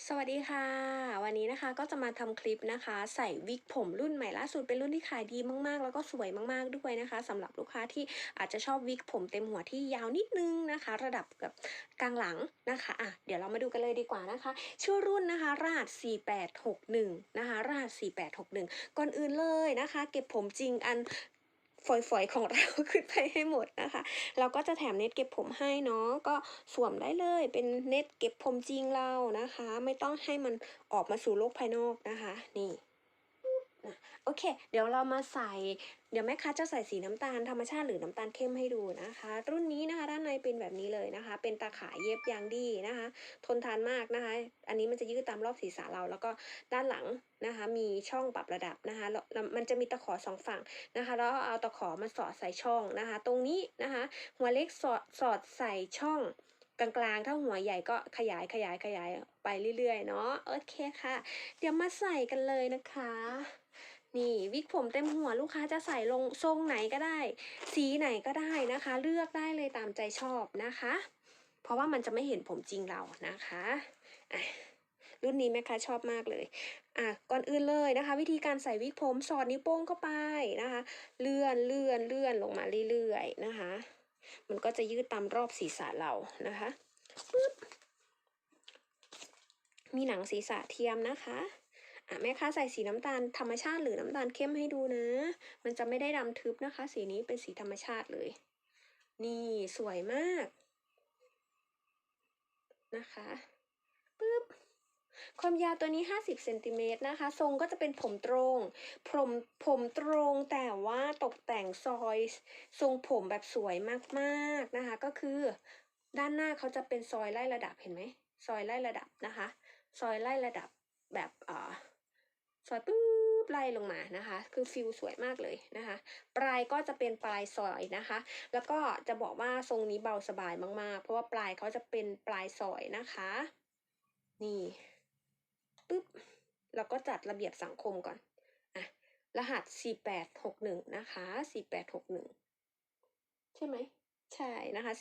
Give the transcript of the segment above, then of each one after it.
สวัสดีค่ะ วันนี้นะคะก็จะมาทำคลิปนะคะ ใส่วิกผมรุ่นใหม่ล่าสุดเป็นรุ่นที่ขายดีมากๆ แล้วก็สวยมากๆด้วยนะคะสำหรับลูกค้าที่อาจจะชอบวิกผมเต็มหัวที่ยาวนิดนึงนะคะ ระดับกับกลางหลังนะคะอะเดี๋ยวเรามาดูกันเลยดีกว่านะคะ ชื่อรุ่นนะคะ รหัส 4861 นะคะ รหัส 4861 ก่อนอื่นเลยนะคะ เก็บผมจริงอัน ฝอยๆของเราขึ้นไปให้หมดนะคะ เราก็จะแถมเน็ตเก็บผมให้เนาะก็สวมได้เลยเป็นเน็ตเก็บผมจริงเรานะคะ ไม่ต้องให้มันออกมาสู่โลกภายนอกนะคะ นี่ โอเค เดี๋ยวเรามาใส่ เดี๋ยวแม่ค้าจะใส่สีน้ำตาลธรรมชาติหรือน้ำตาลเข้มให้ดูนะคะ รุ่นนี้นะคะด้านในเป็นแบบนี้เลยนะคะ เป็นตาขายเย็บยางดีนะคะ ทนทานมากนะคะ อันนี้มันจะยืดตามรอบศีรษะเรา แล้วก็ด้านหลังนะคะ มีช่องปรับระดับนะคะแล้วมันจะมีตะขอสองฝั่งนะคะ แล้วเอาตะขอมาสอดใส่ช่องนะคะ ตรงนี้นะคะ หัวเล็กสอดสอดใส่ช่องกลางๆ ถ้าหัวใหญ่ก็ขยายขยายขยายไปเรื่อยๆ เนาะ โอเคค่ะ เดี๋ยวมาใส่กันเลยนะคะ นี่วิกผมเต็มหัวลูกค้าจะใส่ลงทรงไหนก็ได้ สีไหนก็ได้นะคะ เลือกได้เลยตามใจชอบนะคะ เพราะว่ามันจะไม่เห็นผมจริงเรานะคะอะรุ่นนี้แม่ค้าชอบมากเลย อะ ก่อนอื่นเลยนะคะ วิธีการใส่วิกผมสอดนิ้วโป้งเข้าไปนะคะ เลื่อนเลื่อนเลื่อนลงมาเรื่อยๆนะคะ มันก็จะยืดตามรอบศีรษะเรานะคะ มีหนังศีรษะเทียมนะคะ แม่ค้าใส่สีน้ำตาลธรรมชาติหรือน้ำตาลเข้มให้ดูนะ มันจะไม่ได้ดำทึบนะคะ สีนี้เป็นสีธรรมชาติเลย นี่สวยมากนะคะปึ๊บความยาวตัวนี้ 50เซนติเมตรนะคะ ทรงก็จะเป็นผมตรง ผมผมตรงแต่ว่าตกแต่งซอย ทรงผมแบบสวยมากๆนะคะ ก็คือด้านหน้าเขาจะเป็นซอยไล่ระดับเห็นไหม ซอยไล่ระดับนะคะ ซอยไล่ระดับแบบอ่อซ อยปุ๊บไล่ลงมานะคะ คือฟิลสวยมากเลยนะคะ ปลายก็จะเป็นปลายซอยนะคะ แล้วก็จะบอกว่าทรงนี้เบาสบายมากๆ เพราะว่าปลายเขาจะเป็นปลายซอยนะคะ นี่ปึ๊บเราก็จัดระเบียบสังคมก่อนอะรหัส 4861 นะคะ 4861 ใช่ไหม ใช่นะคะ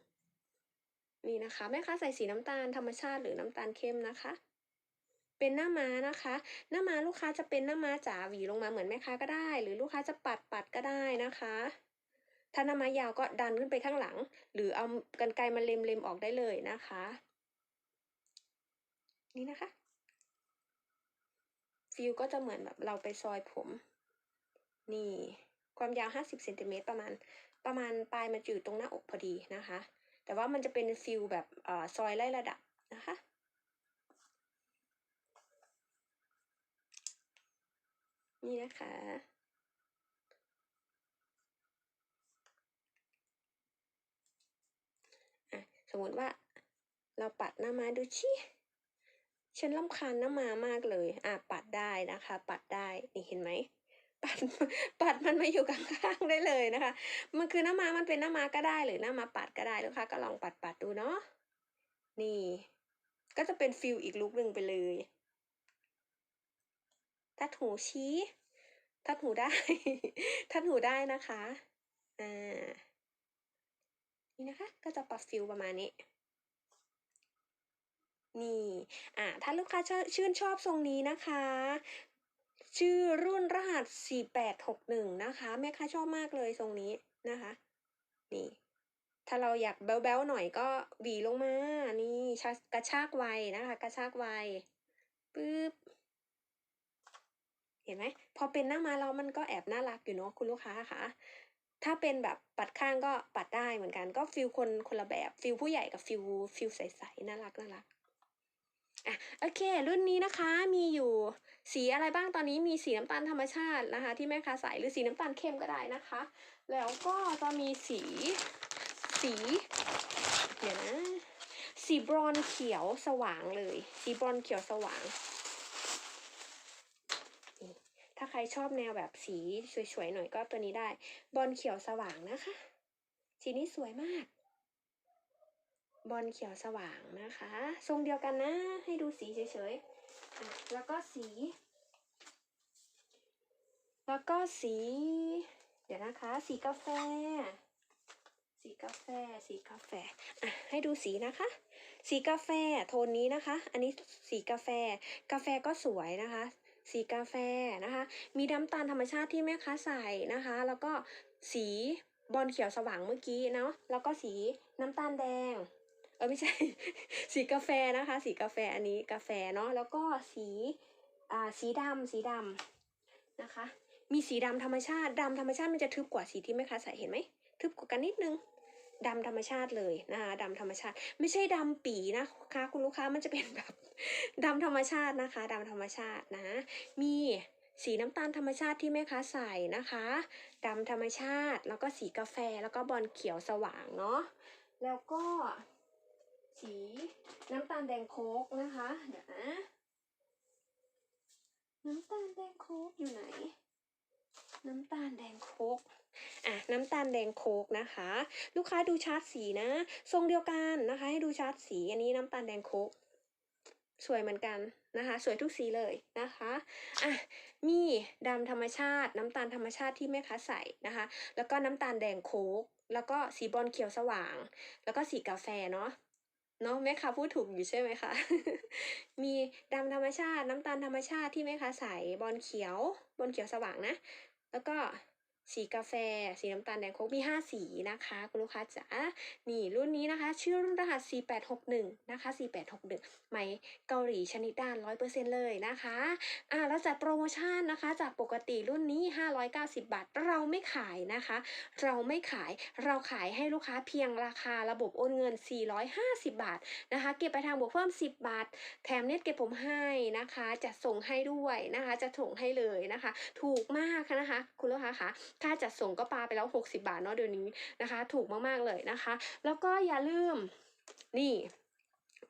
4861 นี่นะคะ แม่ค้าใส่สีน้ำตาลธรรมชาติหรือน้ำตาลเข้มนะคะ เป็นหน้าม้านะคะ หน้าม้าลูกค้าจะเป็นหน้าม้าจ๋าหวีลงมาเหมือนแม่ค้าก็ได้ หรือลูกค้าจะปัดปัดก็ได้นะคะ ถ้าหน้าม้ายาวก็ดันขึ้นไปข้างหลัง หรือเอากันไกรมาเล็มเล็มๆออกได้เลยนะคะ นี่นะคะฟิลก็จะเหมือนแบบเราไปซอยผม นี่ ความยาว 50เซนติเมตรประมาณ ประมาณปลายมันจะอยู่ตรงหน้าอกพอดีนะคะ แต่ว่ามันจะเป็นฟิลแบบอ่อซอยไล่ระดับ นี่นะคะ สมมติว่าเราปัดหน้ามาดูชิฉันรำคาญหน้ามามากเลย อะปัดได้นะคะ ปัดได้ นี่เห็นไหม ปัด ปัดมันมาอยู่ข้างๆได้เลยนะคะ มันคือหน้ามามันเป็นหน้ามาก็ได้หรือหน้ามาปัดก็ได้ลูกค้าก็ลองปัดปัดดูเนาะ นี่ ก็จะเป็นฟิลอีกลุคหนึ่งไปเลย ทัดหูชี้ทัดหูได้ ทัดหูได้นะคะ อ่า นี่นะคะ ก็จะปรับฟิลประมาณนี้ นี่ อ่า ถ้าลูกค้าชชื่นชอบทรงนี้นะคะ ชื่อรุ่นรหัส 4861 นะคะ แม่ค้าชอบมากเลยทรงนี้นะคะ นี่ ถ้าเราอยากแบ๊วๆหน่อยก็หวีลงมา นี่กระชากไวนะคะ กระชากไวปึ๊บ เห็นไหมพอเป็นหน้ามาแล้วมันก็แอบน่ารักอยู่เนาะคุณลูกค้าค่ะถ้าเป็นแบบปัดข้างก็ปัดได้เหมือนกันก็ฟิลคนคนละแบบฟิลผู้ใหญ่กับฟิลฟิลใสๆน่ารักน่ารักอะโอเค รุ่นนี้นะคะมีอยู่สีอะไรบ้างตอนนี้มีสีน้ำตาลธรรมชาตินะคะ ที่แม่ค้าใส่หรือสีน้ำตาลเข้มก็ได้นะคะ แล้วก็จะมีสีสีเดี๋ยวนะสีบรอนเขียวสว่างเลย สีบรอนเขียวสว่าง ถ้าใครชอบแนวแบบสีสวยๆหน่อยก็ตัวนี้ได้ บอนซ์เขียวสว่างนะคะ สีนี้สวยมาก บอลเขียวสว่างนะคะ ทรงเดียวกันนะ ให้ดูสีเฉยๆ แล้วก็สี แล้วก็สี เดี๋ยวนะคะ สีกาแฟ สีกาแฟ สีกาแฟ อะ ให้ดูสีนะคะสีกาแฟโทนนี้นะคะ อันนี้สีกาแฟ กาแฟก็สวยนะคะ สีกาแฟนะคะ มีน้ำตาลธรรมชาติที่แม่ค้าใส่นะคะ แล้วก็สีบอลเขียวสว่างเมื่อกี้เนาะ แล้วก็สีน้ำตาลแดง เออไม่ใช่ สีกาแฟนะคะ สีกาแฟอันนี้กาแฟเนาะ แล้วก็สีอ่าสีดำสีดำนะคะ มีสีดำธรรมชาติดำธรรมชาติมันจะทึบกว่าสีที่แม่ค้าใส่เห็นไหม ทึบกว่ากันนิดนึง ดำธรรมชาติเลยนะคะดำธรรมชาติ ไม่ใช่ดำปีนะคะคุณลูกค้ามันจะเป็นแบบดำธรรมชาตินะคะดำธรรมชาตินะ มีสีน้ำตาลธรรมชาติที่แม่ค้าใส่นะคะดำธรรมชาติ แล้วก็สีกาแฟแล้วก็บอลเขียวสว่างเนาะแล้วก็สีน้ำตาลแดงโคกนะคะเดี๋ยวนะน้ำตาลแดงโคกอยู่ไหน น้ำตาลแดงโคกอะน้ำตาลแดงโคกนะคะ ลูกค้าดูชาร์ตสีนะ ทรงเดียวกันนะคะ ให้ดูชาร์ตสีอันนี้น้ำตาลแดงโคกสวยเหมือนกันนะคะ สวยทุกสีเลยนะคะอะมีดำธรรมชาติ น้ำตาลธรรมชาติที่แม่ค้าใส่นะคะ แล้วก็น้ำตาลแดงโคกแล้วก็สีบอลเขียวสว่าง แล้วก็สีกาแฟเนาะเนาะแม่ค้าพูดถูกอยู่ใช่ไหมคะ มีดำธรรมชาติ น้ำตาลธรรมชาติที่แม่ค้าใส่บอลเขียว บอลเขียวสว่างนะ แล้วก็ สีกาแฟ สีน้ำตาลแดงโคกมี 5 สีนะคะ คุณลูกค้าจ๋านี่รุ่นนี้นะคะ ชื่อรุ่นรหัส 4861 นะคะ 4861 ไหมเกาหลีชนิดด้าน 100%เลยนะคะอ่าแล้วจัดโปรโมชั่นนะคะ จากปกติรุ่นนี้ 590 บาท เราไม่ขายนะคะ เราไม่ขายเราขายให้ลูกค้าเพียงราคาระบบโอนเงิน 450 บาทนะคะ เก็บไปทางบวกเพิ่ม 10 บาท แถมเน็ตเก็บผมให้นะคะจะส่งให้ด้วยนะคะจะส่งให้เลยนะคะ ถูกมากนะคะ คุณลูกค้าคะค่าจัดส่งก็ปาไปแล้ว 60 บาทเนาะเดี๋ยวนี้นะคะ ถูกมากๆเลยนะคะ แล้วก็อย่าลืมนี่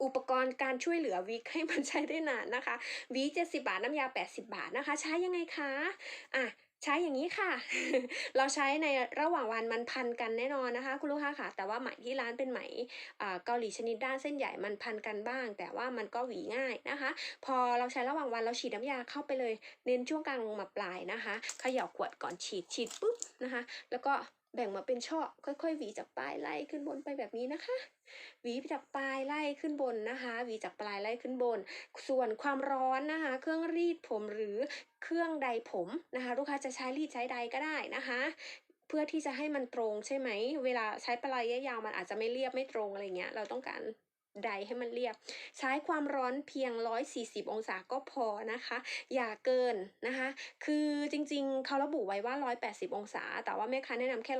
อุปกรณ์การช่วยเหลือวิกให้มันใช้ได้นานนะคะวิเจ็ดสิบาท น้ำยา 80 บาทนะคะ ใช้ยังไงคะ อะ ใช้อย่างนี้ค่ะ เราใช้ในระหว่างวันมันพันกันแน่นอนนะคะ คุณลูกค้าค่ะ แต่ว่าไหมที่ร้านเป็นไหมเกาหลีชนิดด้านเส้นใหญ่มันพันกันบ้าง แต่ว่ามันก็หวีง่ายนะคะ พอเราใช้ระหว่างวันเราฉีดน้ำยาเข้าไปเลย เน้นช่วงกลางลงมาปลายนะคะเขย่าขวดก่อนฉีดฉีดปุ๊บนะคะ แล้วก็ แบ่งมาเป็นช่อค่อยๆหวีจากปลายไล่ขึ้นบนไปแบบนี้นะคะหวีจากปลายไล่ขึ้นบนนะคะหวีจากปลายไล่ขึ้นบน ส่วนความร้อนนะคะ เครื่องรีดผมหรือเครื่องใดผมนะคะ ลูกค้าจะใช้รีดใช้ใดก็ได้นะคะ เพื่อที่จะให้มันตรงใช่ไหม เวลาใช้ปลายยาวมันอาจจะไม่เรียบไม่ตรงอะไรเงี้ยเราต้องการ ใดให้มันเรียบ ใช้ความร้อนเพียง 140 องศาก็พอนะคะ อย่าเกินนะคะ คือจริงๆ เขาระบุไว้ว่า 180 องศา แต่ว่าแม่ค้าแนะนำแค่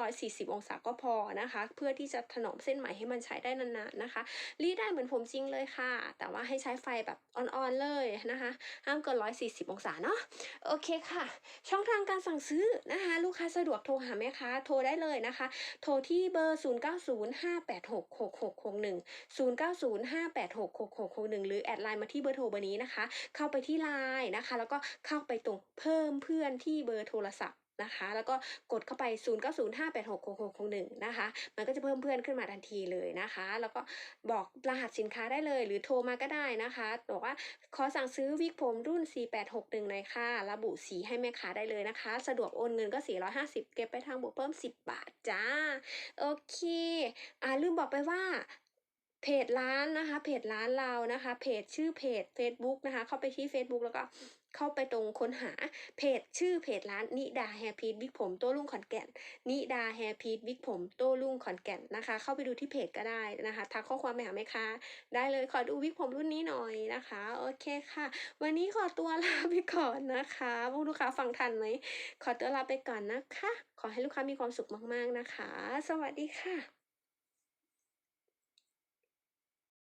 140 องศาก็พอนะคะ เพื่อที่จะถนอมเส้นไหมให้มันใช้ได้นานๆนะคะ รีดได้เหมือนผมจริงเลยค่ะ แต่ว่าให้ใช้ไฟแบบอ่อนๆเลยนะคะ ห้ามเกิน 140 องศาเนาะ โอเคค่ะ ช่องทางการสั่งซื้อนะคะ ลูกค้าสะดวกโทรหาแม่ค้า โทรได้เลยนะคะ โทรที่เบอร์ 0905866661 0905866661 หรือแอดไลน์มาที่เบอร์โทรเบอร์นี้นะคะ เข้าไปที่ไลน์นะคะ แล้วก็เข้าไปตรงเพิ่มเพื่อนที่เบอร์โทรศัพท์นะคะ แล้วก็กดเข้าไป 0905866661 นะคะ มันก็จะเพิ่มเพื่อนขึ้นมาทันทีเลยนะคะ แล้วก็บอกรหัสสินค้าได้เลย หรือโทรมาก็ได้นะคะ บอกว่าขอสั่งซื้อวิกผมรุ่น 4861หน่อยค่ะ ระบุสีให้แม่ค้าได้เลยนะคะ สะดวกโอนเงินก็ 450 เก็บไปทางบวกเพิ่ม 10 บาทจ้า โอเค อ่าลืมบอกไปว่า เพจร้านนะคะ เพจร้านเรานะคะ เพจชื่อเพจ Facebook นะคะ เข้าไปที่ Facebook แล้วก็เข้าไปตรงค้นหาเพจชื่อเพจร้านนิดาแฮร์พีทบิ๊กผมโต้รุ่งขอนแก่นนิดาแฮร์พีทบิ๊กผมโต้รุ่งขอนแก่นนะคะ เข้าไปดูที่เพจก็ได้นะคะทักข้อความไปหาแม่ค้าได้เลยขอดูวิกผมรุ่นนี้หน่อยนะคะโอเคค่ะ วันนี้ขอตัวลาไปก่อนนะคะพวกลูกค้าฟังทันไหมขอตัวลาไปก่อนนะคะ ขอให้ลูกค้ามีความสุขมากๆนะคะ สวัสดีค่ะ